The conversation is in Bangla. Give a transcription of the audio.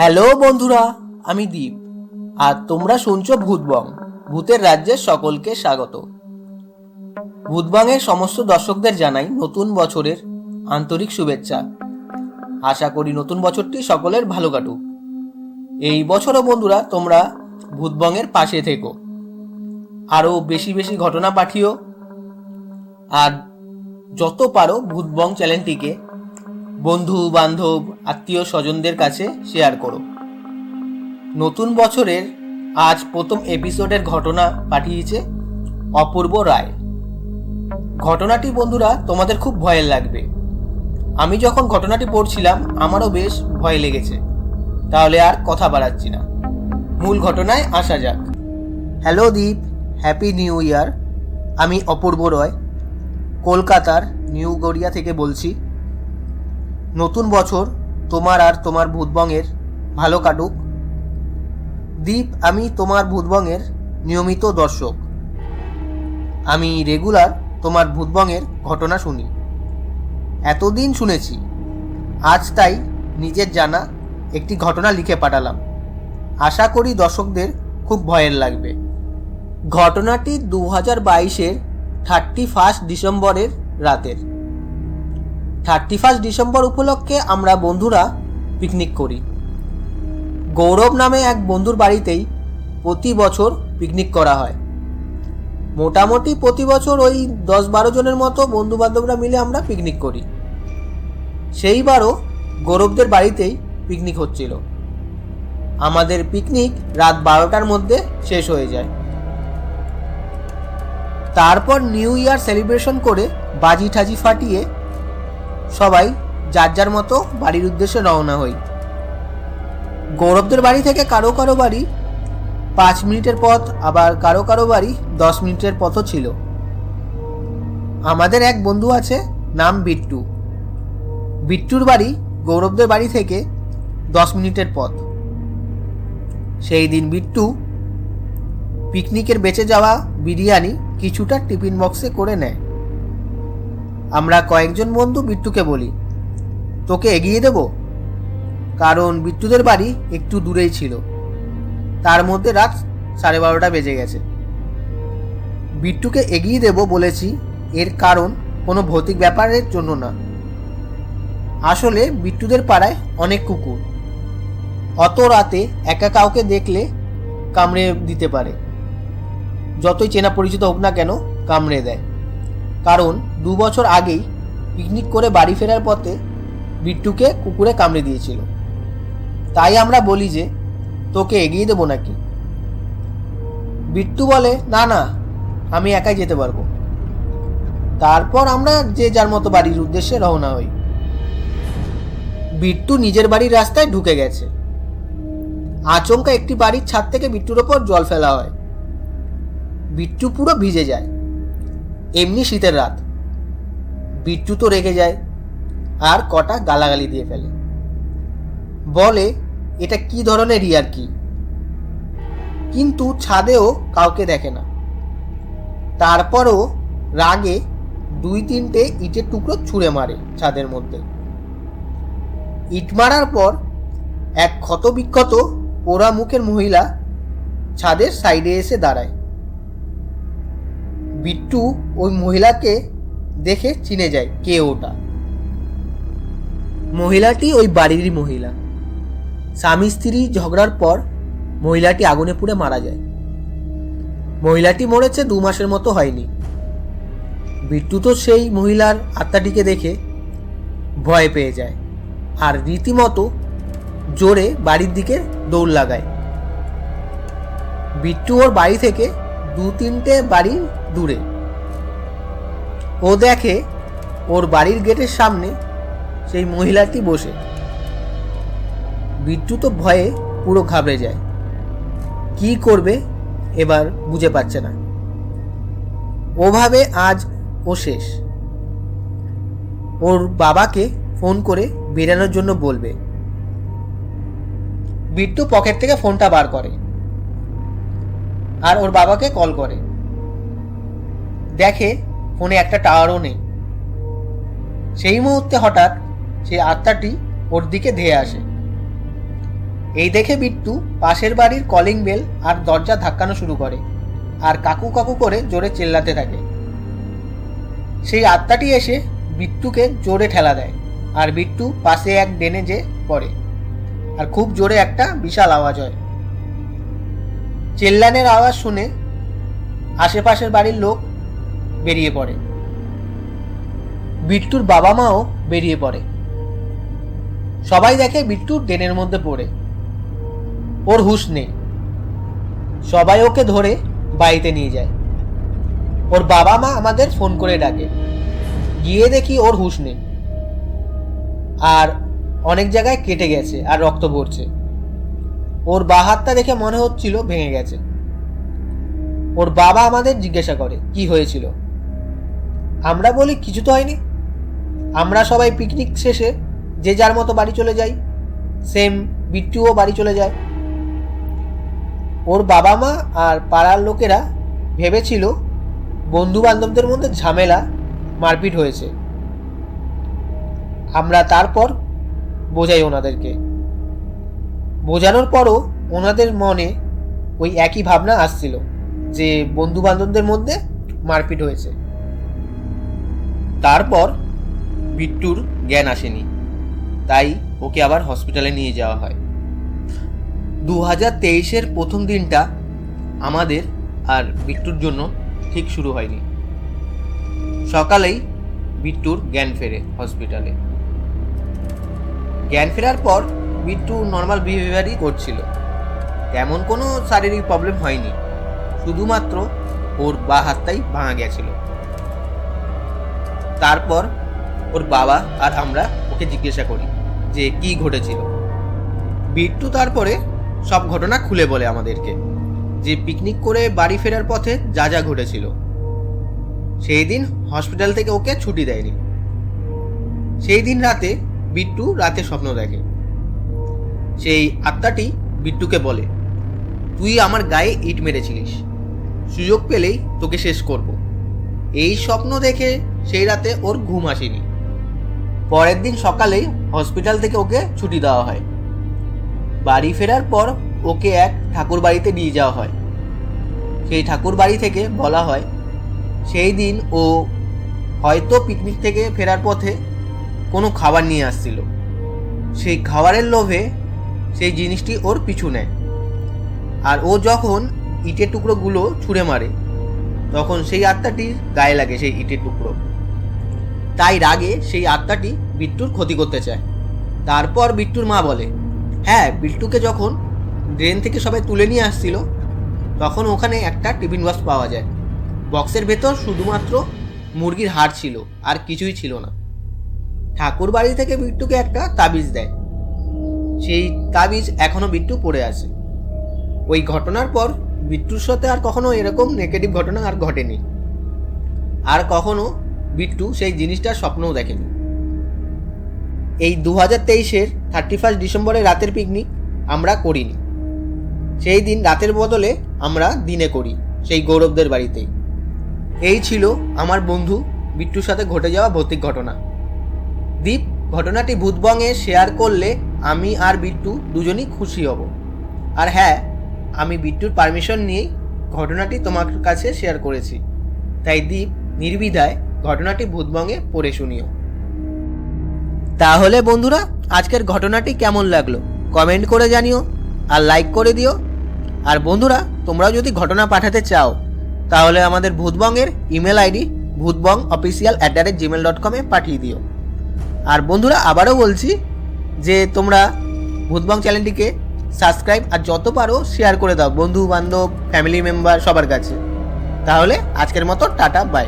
হ্যালো বন্ধুরা, আমি দীপ। আর তোমরা শুনছো ভূতবং, ভূতের রাজ্যের সকলকে স্বাগত। ভূতবংয়ের সমস্ত দর্শকদের জানাই নতুন বছরের আন্তরিক শুভেচ্ছা। আশা করি নতুন বছরটি সকলের ভালো কাটুক। এই বছরও বন্ধুরা, তোমরা ভূতবংয়ের পাশে থেকো। আরও বেশি বেশি ঘটনা পাঠিও। আর যত পারো ভূতবং চ্যানেলটিকে বন্ধু, বান্ধব, আত্মীয় স্বজনদের কাছে শেয়ার করো। নতুন বছরের আজ প্রথম এপিসোডের ঘটনা পাঠিয়েছে অপূর্ব রায়। ঘটনাটি, বন্ধুরা, তোমাদের খুব ভয়ের লাগবে। আমি যখন ঘটনাটি পড়ছিলাম, আমারও বেশ ভয় লেগেছে। তাহলে আর কথা বাড়াচ্ছি না। মূল ঘটনায় আসা যাক। Hello Deep, happy new year. আমি অপূর্ব রয়, কলকাতার নিউ গড়িয়া থেকে বলছি। নতুন বছর তোমার আর তোমার ভূতবঙ্গের ভালো কাটুক। দীপ, আমি তোমার ভূতবঙ্গের নিয়মিত দর্শক। আমি রেগুলার তোমার ভূতবঙ্গের ঘটনা শুনি। এতদিন শুনেছি, আজ তাই নিজের জানা একটি ঘটনা লিখে পাঠালাম। আশা করি দর্শকদের খুব ভয়ের লাগবে। ঘটনাটি দু হাজার বাইশের থার্টি ফার্স্ট ডিসেম্বরের রাতের। থার্টি ফার্স্ট ডিসেম্বর উপলক্ষে আমরা বন্ধুরা পিকনিক করি। গৌরব নামে এক বন্ধুর বাড়িতেই প্রতি বছর পিকনিক করা হয়। মোটামুটি প্রতি বছর ওই দশ বারো জনের মতো বন্ধু বান্ধবরা মিলে আমরা পিকনিক করি। সেইবারও গৌরবদের বাড়িতেই পিকনিক হচ্ছিল। আমাদের পিকনিক রাত বারোটার মধ্যে শেষ হয়ে যায়। তারপর নিউ ইয়ার সেলিব্রেশন করে বাজি ঠাজি ফাটিয়ে সবাই যার যার মতো বাড়ির উদ্দেশ্যে রওনা হই। গৌরবদের বাড়ি থেকে কারও কারও বাড়ি পাঁচ মিনিটের পথ, আবার কারও কারও বাড়ি দশ মিনিটের পথও ছিল। আমাদের এক বন্ধু আছে, নাম বিট্টু। বিট্টুর বাড়ি গৌরবদের বাড়ি থেকে দশ মিনিটের পথ। সেই দিন বিট্টু পিকনিকের বেঁচে যাওয়া বিরিয়ানি কিছুটা টিফিন বক্সে করে নেয়। আমরা কয়েকজন বন্ধু বিট্টুকে বলি। তোকে এগিয়ে দেব? কারণ বিট্টুদের বাড়ি একটু দূরেই ছিল। তার মধ্যে রাত সাড়ে বারোটা বেজে গেছে। বিট্টুকে এগিয়ে দেব বলেছি, এর কারণ কোনো ভৌতিক ব্যাপারের জন্য না। আসলে বিট্টুদের পাড়ায় অনেক কুকুর। অত রাতে একা কাউকে দেখলে কামড়ে দিতে পারে। যতই চেনা পরিচিত হোক না কেন, কামড়ে দেয়। কারণ দু বছর আগেই পিকনিক করে বাড়ি ফেরার পথে বিট্টুকে কুকুরে কামড়ে দিয়েছিল। তাই আমরা বলি যে, তোকে এগিয়ে দেবো নাকি? বিট্টু বলে, না না, আমি একাই যেতে পারব। তারপর আমরা যে যার মতো বাড়ির উদ্দেশ্যে রওনা হই। বিট্টু নিজের বাড়ির রাস্তায় ঢুকে গেছে। আচমকা একটি বাড়ির ছাদ থেকে বিট্টুর ওপর জল ফেলা হয়। বিট্টু পুরো ভিজে যায়। এমনি শীতের রাত। বিট্টু তো রেগে যায় আর কটা গালাগালি দিয়ে ফেলে। বলে, এটা কি ধরনের ইয়ার কি কিন্তু ছাদেও কাউকে দেখে না। তারপরও রাগে দুই তিনটে ইটের টুকরো ছুঁড়ে মারে ছাদের মধ্যে। ইট মারার পর এক ক্ষতবিক্ষত পোড়া মুখের মহিলা ছাদের সাইডে এসে দাঁড়ায়। বিট্টু ওই মহিলাকে দেখে চিনে যায় কে ওটা। মহিলাটি ওই বাড়িরই মহিলা। স্বামী স্ত্রী ঝগড়ার পর মহিলাটি আগুনে পুড়ে মারা যায়। মহিলাটি মরেছে দু মাসের মতো হয়নি। বিট্টু তো সেই মহিলার আত্মাটিকে দেখে ভয় পেয়ে যায় আর রীতিমতো জোরে বাড়ির দিকে দৌড় লাগায়। বিট্টু ওর বাড়ি থেকে দু তিনটে বাড়ি দূরে। ও দেখে ওর বাড়ির গেটের সামনে সেই মহিলাটি বসে। বিট্টু তো ভয়ে পুরো ঘাবড়ে যায়। কি করবে এবার বুঝে পাচ্ছে না। ওভাবে আজ ও শেষ। ওর বাবাকে ফোন করে বেরানোর জন্য বলবে। বিট্টু পকেট থেকে ফোনটা বার করে। আর ওর বাবাকে কল করে। দেখে ফোনে একটা টাওয়ারও নেই। সেই মুহূর্তে হঠাৎ সেই আত্মাটি ওর দিকে ধেয়ে আসে। এই দেখে বিট্টু পাশের বাড়ির কলিং বেল আর দরজা ধাক্কানো শুরু করে আর কাকু কাকু করে জোরে চেল্লাতে থাকে। সেই আত্মাটি এসে বিট্টুকে জোরে ঠেলা দেয় আর বিট্টু পাশে এক ডেনে যে পড়ে আর খুব জোরে একটা বিশাল আওয়াজ হয়। চেল্লানের আওয়াজ শুনে আশেপাশের বাড়ির লোক বেরিয়ে পড়ে। বিট্টুর বাবা মাও বেরিয়ে পড়ে। সবাই দেখে বিট্টু ড্রেনের মধ্যে পড়ে। ওর হুঁশ নেই। সবাই ওকে ধরে বাড়িতে নিয়ে যায়। ওর বাবা মা আমাদের ফোন করে ডাকে। গিয়ে দেখি ওর হুঁশ নেই। আর অনেক জায়গায় কেটে গেছে আর রক্ত পড়ছে। ওর বা হাতটা দেখে মনে হচ্ছিল ভেঙে গেছে। ওর বাবা আমাদের জিজ্ঞাসা করে, কি হয়েছিল? আমরা বলি কিছু তো হয়নি। আমরা সবাই পিকনিক শেষে যে যার মতো বাড়ি চলে যাই সেম বিট্টুও বাড়ি চলে যায়। ওর বাবা মা আর পাড়ার লোকেরা ভেবেছিল বন্ধু বান্ধবদের মধ্যে ঝামেলা, মারপিট হয়েছে। আমরা তারপর বোঝাই ওনাদেরকে। বোঝানোর পরও ওনাদের মনে ওই একই ভাবনা আসছিল যে বন্ধু বান্ধবদের মধ্যে মারপিট হয়েছে। তারপর বিট্টুর জ্ঞান আসেনি। তাই ওকে আবার হসপিটালে নিয়ে যাওয়া হয়। দু হাজার তেইশের প্রথম দিনটা আমাদের আর বিট্টুর জন্য ঠিক শুরু হয়নি। সকালেই বিট্টুর জ্ঞান ফেরে হসপিটালে জ্ঞান ফেরার পর বিট্টু নর্মাল বিহেভিয়ারই করছিল। তেমন কোনো শারীরিক প্রবলেম হয়নি। শুধুমাত্র ওর বা হাতটাই ভাঙা গেছিল। তারপর ওর বাবা আর আমরা ওকে জিজ্ঞাসা করি যে কি ঘটেছিল। বিট্টু তারপরে সব ঘটনা খুলে বলে আমাদেরকে যে পিকনিক করে বাড়ি ফেরার পথে যা যা ঘটেছিল। সেই দিন হসপিটাল থেকে ওকে ছুটি দেয়নি। সেই দিন রাতে বিট্টু রাতে স্বপ্ন দেখে। সেই আত্মাটি বিট্টুকে বলে, তুই আমার গায়ে ইট মেরেছিলিস। সুযোগ পেলেই তোকে শেষ করব। এই স্বপ্ন দেখে সেই রাতে ওর ঘুম আসেনি। পরের দিন সকালেই হসপিটাল থেকে ওকে ছুটি দেওয়া হয়। বাড়ি ফেরার পর ওকে এক ঠাকুর বাড়িতে নিয়ে যাওয়া হয়। সেই ঠাকুর বাড়ি থেকে বলা হয়, সেই দিন ও হয়তো পিকনিক থেকে ফেরার পথে কোনো খাবার নিয়ে আসছিল। সেই খাবারের লোভে সেই জিনিসটি ওর পিছু নেয়। আর ও যখন ইটের টুকরোগুলো ছুঁড়ে মারে, তখন সেই আত্মাটির গায়ে লাগে সেই ইটের টুকরো। তাই রাগে সেই আত্মাটি বিট্টুর ক্ষতি করতে চায়। তারপর বিট্টুর মা বলে হ্যাঁ বিট্টুকে যখন ড্রেন থেকে সবাই তুলে নিয়ে আসছিল, তখন ওখানে একটা টিফিন বক্স পাওয়া যায়। বক্সের ভেতর শুধুমাত্র মুরগির হাড় ছিল, আর কিছুই ছিল না। ঠাকুর বাড়ি থেকে বিট্টুকে একটা তাবিজ দেয়। সেই তাবিজ এখনও বিট্টু পড়ে আছে। ওই ঘটনার পর বিট্টুর সাথে আর কখনো এরকম নেগেটিভ ঘটনা আর ঘটেনি। আর কখনো বিট্টু সেই জিনিসটার স্বপ্নও দেখেনি। এই দু হাজার তেইশের থার্টি ফার্স্ট ডিসেম্বরের রাতের পিকনিক আমরা করিনি। সেই দিন রাতের বদলে আমরা দিনে করি, সেই গৌরবদের বাড়িতেই। এই ছিল আমার বন্ধু বিট্টুর সাথে ঘটে যাওয়া ভৌতিক ঘটনা। দীপ, ঘটনাটি ভূতবঙ্গে শেয়ার করলে আমি আর বিট্টু দুজনই খুশি হব। আর হ্যাঁ আমি বিট্টুর পারমিশন নিয়েই ঘটনাটি তোমার কাছে শেয়ার করেছি। তাই দীপ নির্বিধায় ঘটনাটি ভূতবঙ্গে পড়ে শুনিও। তাহলে বন্ধুরা, আজকের ঘটনাটি কেমন লাগল? কমেন্ট করে জানিও আর লাইক করে দিও। আর বন্ধুরা তোমরাও যদি ঘটনা পাঠাতে চাও, তাহলে আমাদের ভূতবঙ্গের email ID Bhutbong official at the rate Gmail dot কমে পাঠিয়ে দিও। আর বন্ধুরা, আবারও বলছি যে তোমরা ভূতবং চ্যানেলটিকে সাবস্ক্রাইব আর যত পারো শেয়ার করে দাও, বন্ধু, বান্ধব, ফ্যামিলি মেম্বার, সবার কাছে। তাহলে আজকের মতো টাটা, বাই।